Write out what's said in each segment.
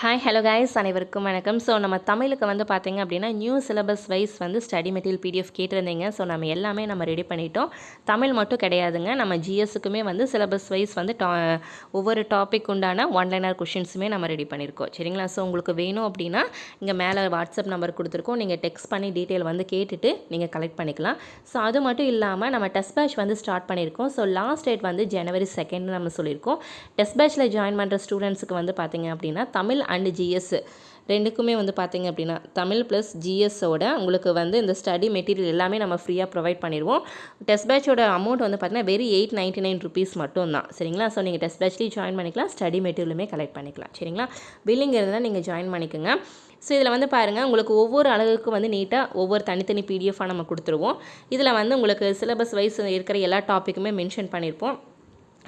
Hi hello guys அனைவருக்கும் வணக்கம். So நம்ம தமிழுக்கு வந்து பார்த்தீங்க அப்படின்னா நியூ சிலபஸ் வைஸ் வந்து ஸ்டடி மெட்டீரியல் பிடிஎஃப் கேட்டிருந்தீங்க. ஸோ நம்ம எல்லாமே நம்ம ரெடி பண்ணிட்டோம். தமிழ் மட்டும் கிடையாதுங்க. நம்ம ஜிஎஸ்ஸுக்குமே வந்து சிலபஸ் வைஸ் வந்து டா ஒவ்வொரு டாபிக் உண்டான ஒன்லைனர் கொஷின்ஸுமே நம்ம ரெடி பண்ணியிருக்கோம் சரிங்களா? ஸோ உங்களுக்கு வேணும் அப்படின்னா இங்கே மேலே வாட்ஸ்அப் நம்பர் கொடுத்துருக்கோம். நீங்கள் டெக்ஸ்ட் பண்ணி டீட்டெயில் வந்து கேட்டுட்டு நீங்கள் கலெக்ட் பண்ணிக்கலாம். ஸோ அது மட்டும் இல்லாமல் நம்ம டெஸ்ட் பேட்ச் வந்து ஸ்டார்ட் பண்ணியிருக்கோம் ஸோ லாஸ்ட் டேட் வந்து ஜனவரி செகண்ட் நம்ம சொல்லியிருக்கோம். டெஸ்ட் பேட்ச்சில் ஜாயின் பண்ணுற ஸ்டூடெண்ட்ஸுக்கு வந்து பார்த்தீங்க அப்படின்னா தமிழ் அண்ட் ஜிஎஸ் ரெண்டுக்குமே வந்து பார்த்தீங்க அப்படின்னா தமிழ் ப்ளஸ் ஜிஎஸோட உங்களுக்கு வந்து இந்த ஸ்டடி மெட்டீரியல் எல்லாமே நம்ம ஃப்ரீயாக ப்ரொவைட் பண்ணிடுவோம். டெஸ்ட் பேட்சோட அமௌண்ட் வந்து பார்த்திங்கன்னா வெறும் எயிட் நைன்ட்டி நைன் ருபீஸ் மட்டும் தான் சரிங்களா ஸோ நீங்கள் டெஸ்ட் பேட்ச்லேயும் ஜாயின் பண்ணிக்கலாம் ஸ்டடி மெட்டீரியலுமே கலெக்ட் பண்ணிக்கலாம். சரிங்களா? பில்லிங் இருந்தால் நீங்கள் ஜாயின் பண்ணிக்கோங்க. ஸோ இதில் வந்து பாருங்கள் உங்களுக்கு ஒவ்வொரு அழகுக்கும் வந்து நீட்டாக ஒவ்வொரு தனித்தனி பிடிஎஃபாக நம்ம கொடுத்துருவோம். இதில் வந்து உங்களுக்கு சிலபஸ் வைஸ் இருக்கிற எல்லா டாப்பிக்குமே மென்ஷன் பண்ணியிருப்போம்.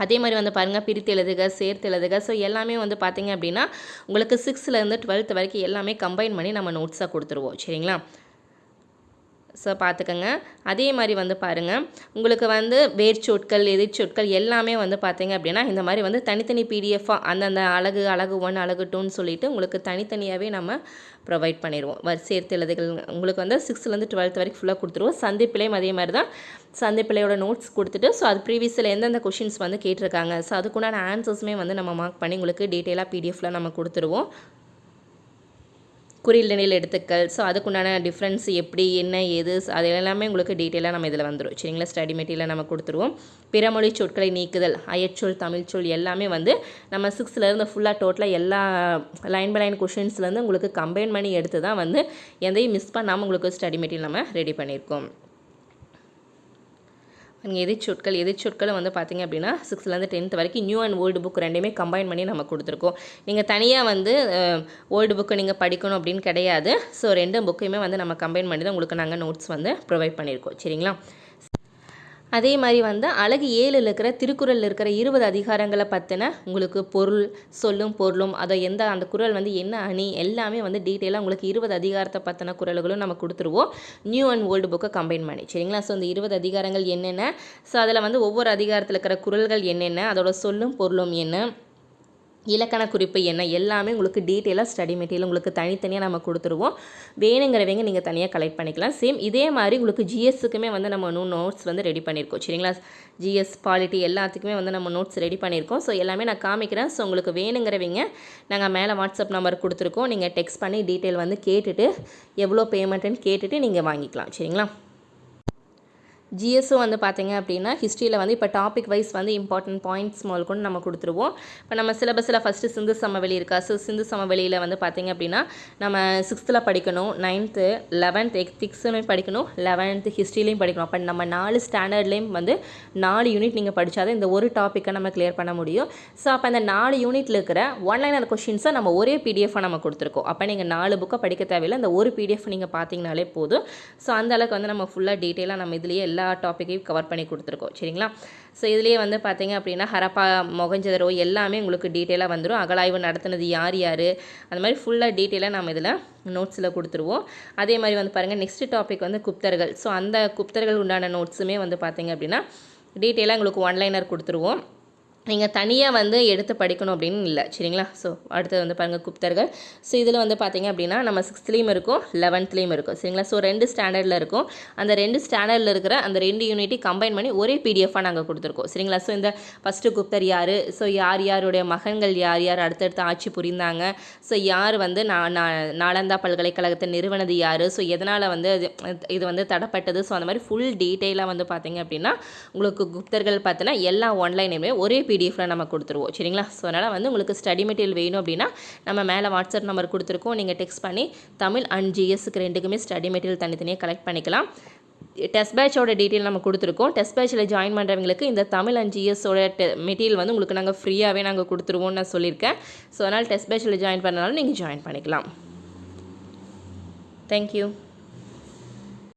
அதே மாதிரி வந்து பாருங்கள் பிரித்து எழுதுக சேர்த்து எழுதுக. ஸோ எல்லாமே வந்து பார்த்தீங்க அப்படின்னா உங்களுக்கு சிக்ஸ்த்துலேருந்து டுவெல்த் வரைக்கும் எல்லாமே கம்பைன் பண்ணி நம்ம நோட்ஸாக கொடுத்துருவோம். சரிங்களா? ஸோ பார்த்துக்கோங்க அதே மாதிரி வந்து பாருங்கள் உங்களுக்கு வந்து வேர்ச்சொற்கள் எதிர்ச்சொற்கள் எல்லாமே வந்து பார்த்தீங்க அப்படின்னா இந்த மாதிரி வந்து தனித்தனி பிடிஎஃபாக அந்தந்த அழகு அழகு ஒன் அழகு டூன்னு சொல்லிட்டு உங்களுக்கு தனித்தனியாகவே நம்ம ப்ரொவைட் பண்ணிடுவோம். வரி சேர்த்து எழுதுகள் உங்களுக்கு வந்து சிக்ஸ்த்துலேருந்து டுவெல்த் வரைக்கும் ஃபுல்லாக கொடுத்துருவோம். சந்திப்பிலையும் அதே மாதிரி தான். சந்திப்பிள்ளையோட நோட்ஸ் கொடுத்துட்டு ஸோ அது ப்ரீவியஸில் எந்தெந்த கொஷின்ஸ் வந்து கேட்டிருக்காங்க. ஸோ அதுக்குண்டான ஆன்சர்ஸுமே வந்து நம்ம மார்க் பண்ணி உங்களுக்கு டீட்டெயிலாக பிடிஎஃபில் நம்ம கொடுத்துருவோம். குறில் நிலையில் எடுத்துக்கள் ஸோ அதுக்குண்டான டிஃப்ரென்ஸ் எப்படி என்ன ஏது அது எல்லாமே உங்களுக்கு டீட்டெயிலாக நம்ம இதில் வந்துடும் சரிங்களா? ஸ்டடி மெட்டீரியல் நம்ம கொடுத்துருவோம். பிறமொழி சொற்களை நீக்குதல் அயற்சொல் தமிழ்ச்சொல் எல்லாமே வந்து நம்ம சிக்ஸ்த்துலேருந்து ஃபுல்லாக டோட்டலாக எல்லா லைன் பை லைன் கொஷின்ஸ்லேருந்து உங்களுக்கு கம்பைன் பண்ணி எடுத்து தான் வந்து எதையும் மிஸ் பண்ணாமல் உங்களுக்கு ஸ்டடி மெட்டீரியல் நம்ம ரெடி பண்ணியிருக்கோம் நீங்கள் எதிர்ச்சொற்கள் எதிர்ச்சொற்களும் வந்து பார்த்தீங்க அப்படின்னா சிக்ஸ்த்லேருந்து டென்த் வரைக்கும் நியூ அண்ட் ஓல்டு புக் ரெண்டுமே கம்பைன் பண்ணி நம்ம கொடுத்துருக்கோம். நீங்கள் தனியாக வந்து ஓல்டு புக்கு நீங்கள் படிக்கணும் அப்படின்னு கிடையாது. ஸோ ரெண்டு புக்கையுமே வந்து நம்ம கம்பைன் பண்ணி தான் உங்களுக்கு நாங்கள் நோட்ஸ் வந்து ப்ரொவைட் பண்ணியிருக்கோம். சரிங்களா? அதே மாதிரி வந்து அழகு ஏழில் இருக்கிற திருக்குறளில் இருக்கிற இருபது அதிகாரங்களை பற்றின உங்களுக்கு பொருள் சொல்லும் பொருளும் அதை எந்த அந்த குரல் வந்து என்ன அணி எல்லாமே வந்து டீட்டெயிலாக உங்களுக்கு இருபது அதிகாரத்தை பற்றின குரல்களும் நம்ம கொடுத்துருவோம். நியூ அண்ட் ஓல்டு புக்கை கம்பைன் பண்ணி. சரிங்களா? ஸோ இந்த இருபது அதிகாரங்கள் என்னென்ன? ஸோ அதில் வந்து ஒவ்வொரு அதிகாரத்தில் இருக்கிற குரல்கள் என்னென்ன? அதோட சொல்லும் பொருளும் என்ன? இலக்கண குறிப்பு என்ன எல்லாமே உங்களுக்கு டீட்டெயிலாக ஸ்டடி மெட்டீரியல் உங்களுக்கு தனித்தனியாக நம்ம கொடுத்துருவோம். வேணுங்கிறவங்க நீங்கள் தனியாக கலெக்ட் பண்ணிக்கலாம். சேம் இதே மாதிரி உங்களுக்கு ஜிஎஸ்ஸுக்குமே வந்து நம்ம இன்னும் நோட்ஸ் வந்து ரெடி பண்ணியிருக்கோம். சரிங்களா? ஜிஎஸ் பாலிட்டி எல்லாத்துக்குமே வந்து நம்ம நோட்ஸ் ரெடி பண்ணியிருக்கோம். ஸோ எல்லாமே நான் காமிக்கிறேன். ஸோ உங்களுக்கு வேணுங்கிறவங்க நாங்கள் மேலே வாட்ஸ்அப் நம்பர் கொடுத்துருக்கோம். நீங்கள் டெக்ஸ்ட் பண்ணி டீட்டெயில் வந்து கேட்டுட்டு எவ்வளோ பேமெண்ட்டுன்னு கேட்டுட்டு நீங்கள் வாங்கிக்கலாம். சரிங்களா? ஜிஎஸ்ஸும் வந்து பார்த்தீங்க அப்படின்னா ஹிஸ்ட்ரியில் வந்து இப்போ டாபிக் வைஸ் வந்து இம்பார்ட்டன்ட் பாயிண்ட்ஸ் முதல்கொண்டு நம்ம கொடுத்துருவோம். இப்போ நம்ம சிலபஸில் ஃபஸ்ட்டு சிந்து சமவெளி இருக்கா? ஸோ சிந்து சமவெளியில் வந்து பார்த்தீங்க அப்படின்னா நம்ம சிக்ஸ்த்தில் படிக்கணும் நைன்த்து லெவன்த் எத்திக்ஸுமே படிக்கணும் லெவன்த்து ஹிஸ்ட்ரிலையும் படிக்கணும். அப்போ நம்ம நாலு ஸ்டாண்டர்ட்லேயும் வந்து நாலு யூனிட் நீங்கள் படித்தாதான் இந்த ஒரு டாப்பிக்கை நம்ம கிளியர் பண்ண முடியும். ஸோ அப்போ அந்த நாலு யூனிட்டில் இருக்கிற ஒன்லைனர் கொஷின்ஸை நம்ம ஒரே பிடிஎஃபாக நம்ம கொடுத்துருக்கோம். அப்போ நீங்கள் நாலு புக்கை படிக்க தேவையில்லை. அந்த ஒரு பிடிஎஃப் நீங்கள் பார்த்தீங்கனாலே போதும். ஸோ அந்த அளவுக்கு வந்து நம்ம ஃபுல்லாக டீட்டெயிலாக நம்ம இதுலேயே எல்லா டாப்பிக்கையும் கவர் பண்ணி கொடுத்துருக்கோம். சரிங்களா? ஸோ இதுலேயே வந்து பார்த்தீங்க அப்படின்னா ஹரப்பா மொகஞ்சதரோ எல்லாமே உங்களுக்கு டீட்டெயிலாக வந்துடும் அகலாய்வு நடத்துனது யார் யார்? அந்த மாதிரி ஃபுல்லாக டீட்டெயிலாக நம்ம இதில் நோட்ஸில் கொடுத்துருவோம். அதே மாதிரி வந்து பாருங்கள் நெக்ஸ்ட் டாபிக் வந்து குப்தர்கள். ஸோ அந்த குப்தர்கள் உண்டான நோட்ஸுமே வந்து பார்த்தீங்க அப்படின்னா டீட்டெயிலாக உங்களுக்கு ஒன்லைனர் கொடுத்துருவோம். நீங்கள் தனியாக வந்து எடுத்து படிக்கணும் அப்படின்னு இல்லை. சரிங்களா? ஸோ அடுத்தது வந்து பாருங்கள் குப்தர்கள். ஸோ இதில் வந்து பார்த்தீங்க அப்படின்னா நம்ம சிக்ஸ்த்லேயும் இருக்கும் லெவன்த்லேயும் இருக்கும். சரிங்களா? ஸோ ரெண்டு ஸ்டாண்டர்டில் இருக்கும். அந்த ரெண்டு ஸ்டாண்டர்டில் இருக்கிற அந்த ரெண்டு யூனிட்டி கம்பைன் பண்ணி ஒரே பிடிஎஃபாக நாங்கள் கொடுத்துருக்கோம். சரிங்களா? ஸோ இந்த ஃபஸ்ட்டு குப்தர் யார்? ஸோ யார் யாருடைய மகன்கள் யார் யார் அடுத்தடுத்து ஆட்சி புரிந்தாங்க? ஸோ யார் வந்து நான் நாலந்தா பல்கலைக்கழகத்தை நிறுவனது யார்? ஸோ எதனால் வந்து இது வந்து தடப்பட்டது? ஸோ அந்த மாதிரி ஃபுல் டீட்டெயிலாக வந்து பார்த்தீங்க அப்படின்னா உங்களுக்கு குப்தர்கள் பார்த்தினா எல்லா ஆன்லைனுமே ஒரே பி பிடிஎஃபில் நம்ம கொடுத்துருவோம். சரிங்களா? ஸோ அதனால் வந்து உங்களுக்கு ஸ்டடி மெட்டீரியல் வேணும் அப்படின்னா நம்ம மேலே வாட்ஸ்அப் நம்பர் கொடுத்துருக்கோம். நீங்கள் டெக்ஸ்ட் பண்ணி தமிழ் அண்ட் ஜிஎஸ்க்கு ரெண்டுக்குமே ஸ்டடி மெட்டீரியல் தனித்தனியாக கலெக்ட் பண்ணிக்கலாம். டெஸ்ட் பேட்சோட டீட்டெயில் நம்ம கொடுத்துருக்கோம். டெஸ்ட் பேட்சில் ஜாயின் பண்ணுறவங்களுக்கு இந்த தமிழ் அண்ட் ஜிஎஸோட டெ மெட்டீரியல் வந்து உங்களுக்கு நாங்கள் ஃப்ரீயாகவே நாங்கள் கொடுத்துருவோம்னு நான் சொல்லியிருக்கேன். ஸோ அதனால் டெஸ்ட் பேட்சில் ஜாயின் பண்ணனாலும் நீங்கள் ஜாயின் பண்ணிக்கலாம். தேங்க்யூ